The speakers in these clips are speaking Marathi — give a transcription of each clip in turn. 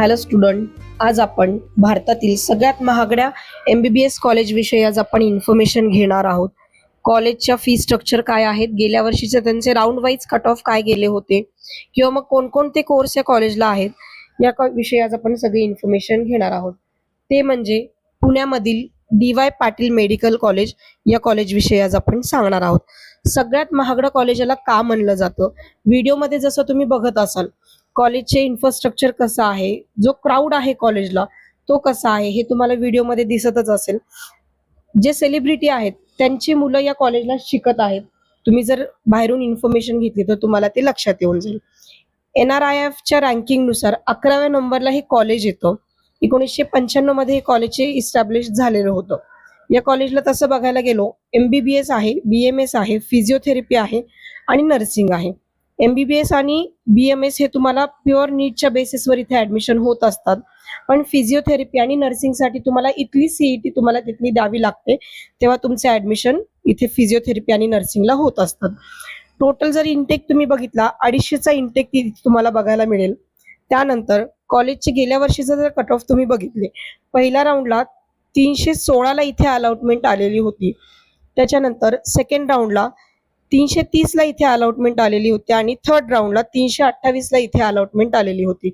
हॅलो स्टुडंट आज आपण भारतातील सगळ्यात महागड्या एम बी बी एस कॉलेजविषयी आज आपण इन्फॉर्मेशन घेणार आहोत. कॉलेजच्या फी स्ट्रक्चर काय आहेत? गेल्या वर्षीचे त्यांचे राऊंड वाईज कट ऑफ काय गेले होते? किंवा मग कोणकोणते कोर्स या कॉलेजला आहेत? या विषयी आज आपण सगळी इन्फॉर्मेशन घेणार आहोत. ते म्हणजे पुण्यामधील D Y Patil medical college या कॉलेजविषयी आज आपण सांगणार आहोत. सगळ्यात महागडं कॉलेजाला का म्हणलं जातं? व्हिडिओमध्ये जसं तुम्ही बघत असाल कॉलेजचे इन्फ्रास्ट्रक्चर कसं आहे? जो क्राऊड आहे कॉलेजला तो कसा आहे? हे तुम्हाला व्हिडिओमध्ये दिसतच असेल. जे सेलिब्रिटी आहेत त्यांची मुलं या कॉलेजला शिकत आहेत. तुम्ही जर बाहेरून इन्फॉर्मेशन घेतली तर तुम्हाला ते लक्षात येऊन जाईल. एन आर आय एफच्या रँकिंगनुसार अकराव्या नंबरला हे कॉलेज येतं. एकोणीसशे पंच्याण्णवमध्ये हे कॉलेजचे इस्टॅब्लिश झालेलं होतं. या कॉलेजला तसं बघायला गेलो एम बी बी एस आहे बी एम एस आहे फिजिओथेरपी आहे आणि नर्सिंग आहे. एम बी बी एस आणि बी एम एस हे तुम्हाला प्युअर नीटच्या बेसिसवर इथे ऍडमिशन होत असतात. पण फिजिओथेरपी आणि नर्सिंगसाठी तुम्हाला इथली सीईटी तुम्हाला तिथली द्यावी लागते. तेव्हा तुमचे ऍडमिशन इथे फिजिओथेरपी आणि नर्सिंगला होत असतात. टोटल जर इंटेक तुम्ही बघितला अडीचशेचा इंटेक तुम्हाला बघायला मिळेल. त्यानंतर कॉलेजचे गेल्या वर्षीचं जर कट ऑफ तुम्ही बघितले पहिल्या राऊंडला तीनशे सोळाला इथे अलॉटमेंट आलेली होती. त्याच्यानंतर सेकंड राऊंडला तीनशे तीसला इथे अलॉटमेंट आलेली होती आणि थर्ड राऊंडला तीनशे अठ्ठावीसला इथे अलॉटमेंट आलेली होती.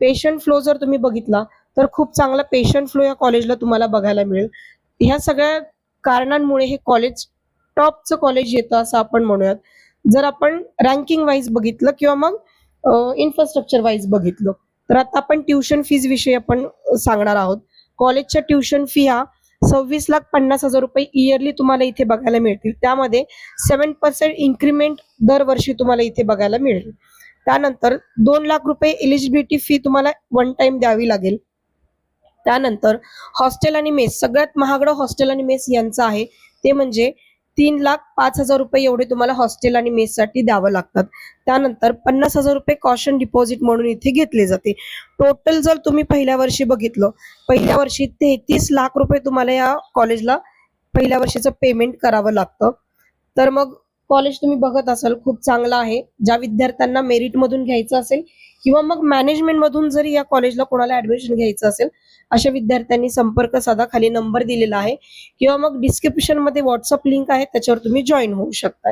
पेशंट फ्लो जर तुम्ही बघितला तर खूप चांगला पेशंट फ्लो या कॉलेजला तुम्हाला बघायला मिळेल. ह्या सगळ्या कारणांमुळे हे कॉलेज टॉपचं कॉलेज येतं असं आपण म्हणूयात. जर आपण रँकिंग वाईज बघितलं किंवा मग इन्फ्रास्ट्रक्चर वाईज बघितलं तर आता आपण ट्युशन फीज विषयी आपण सांगणार आहोत. कॉलेजच्या ट्युशन फी हा सव्वीस लाख पन्नास हजार रुपये इयरली तुम्हाला इथे बघायला मिळतील. त्यामध्ये सेवन पर्सेंट इन्क्रीमेंट दरवर्षी तुम्हाला इथे बघायला मिळेल. त्यानंतर दोन लाख रुपये एलिजिबिलिटी फी तुम्हाला वन टाइम द्यावी लागेल. त्यानंतर हॉस्टेल आणि मेस सगळ्यात महागडं हॉस्टेल आणि मेस यांचं आहे. ते म्हणजे तीन लाख पाच हजार रुपये एवढे तुम्हाला हॉस्टेल आणि मेससाठी द्यावं लागतात. त्यानंतर पन्नास हजार रुपये कॉशन डिपॉझिट म्हणून इथे घेतले जाते. टोटल जर तुम्ही पहिल्या वर्षी बघितलं पहिल्या वर्षी तेहतीस लाख रुपये तुम्हाला या कॉलेजला पहिल्या वर्षीचं पेमेंट करावं लागतं. तर मग कॉलेज तुम्ही बघत असाल खूप चांगला आहे. ज्या विद्यार्थ्यांना मेरिट मधून घ्यायचं असेल किंवा मग मॅनेजमेंट मधून जरी या कॉलेजला कोणाला ऍडमिशन घ्यायचं असेल अशा विद्यार्थ्यांनी संपर्क साधा. खाली नंबर दिलेला आहे. किंवा मग डिस्क्रिप्शनमध्ये व्हॉट्सअप लिंक आहे त्याच्यावर तुम्ही जॉईन होऊ शकता